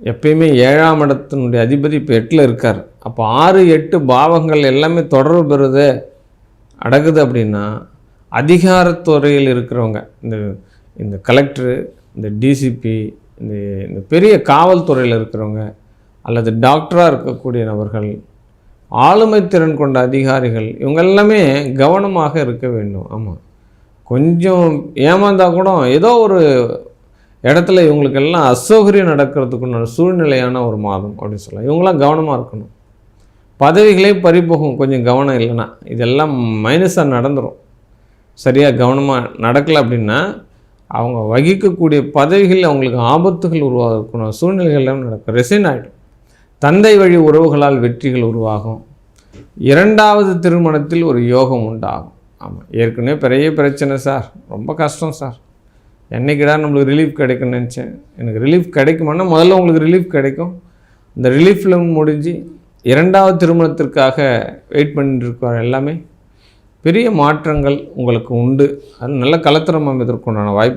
எப்பயுமே ஏழாம் இடத்தினுடைய அதிபதி இப்போ எட்டில் இருக்கார். அப்போ ஆறு எட்டு பாவங்கள் எல்லாமே தொடர்பு பெறுது. அடகுது அப்படின்னா அதிகாரத்துறையில் இருக்கிறவங்க இந்த இந்த கலெக்டரு இந்த டிசிபி இந்த இந்த பெரிய காவல்துறையில் இருக்கிறவங்க அல்லது டாக்டராக இருக்கக்கூடிய நபர்கள் ஆளுமை திறன் கொண்ட அதிகாரிகள் இவங்க எல்லாமே கவனமாக இருக்க வேண்டும். ஆமாம் கொஞ்சம் ஏமாந்தால் கூட ஏதோ ஒரு இடத்துல இவங்களுக்கெல்லாம் அசௌகரியம் நடக்கிறதுக்குண்டான சூழ்நிலையான ஒரு மாதம் அப்படின்னு சொல்லலாம். இவங்களாம் கவனமாக இருக்கணும். பதவிகளே பறிபோகும். கொஞ்சம் கவனம் இல்லைன்னா இதெல்லாம் மைனஸாக நடந்துடும் சரியாக கவனமாக நடக்கலை அப்படின்னா அவங்க வகிக்கக்கூடிய பதவிகள் அவங்களுக்கு ஆபத்துகள் உருவாகக்கூடிய சூழ்நிலைகள்லாம் நடக்கும். ரெசைன் ஆகிடும் தந்தை வழி உறவுகளால் வெற்றிகள் உருவாகும். இரண்டாவது திருமணத்தில் ஒரு யோகம் உண்டாகும். ஆமாம் ஏற்கனவே பெரிய பிரச்சனை சார். ரொம்ப கஷ்டம் சார். என்றைக்கிடா நம்மளுக்கு ரிலீஃப் கிடைக்கும்னு நினச்சேன். எனக்கு ரிலீஃப் கிடைக்குமானா முதல்ல உங்களுக்கு ரிலீஃப் கிடைக்கும். இந்த ரிலீஃபில் முடிஞ்சு இரண்டாவது திருமணத்திற்காக வெயிட் பண்ணிட்டுருக்கோம் எல்லாமே பெரிய மாற்றங்கள் உங்களுக்கு உண்டு. அது நல்ல கலத்திரம் அமைவதற்குண்டான வாய்ப்பு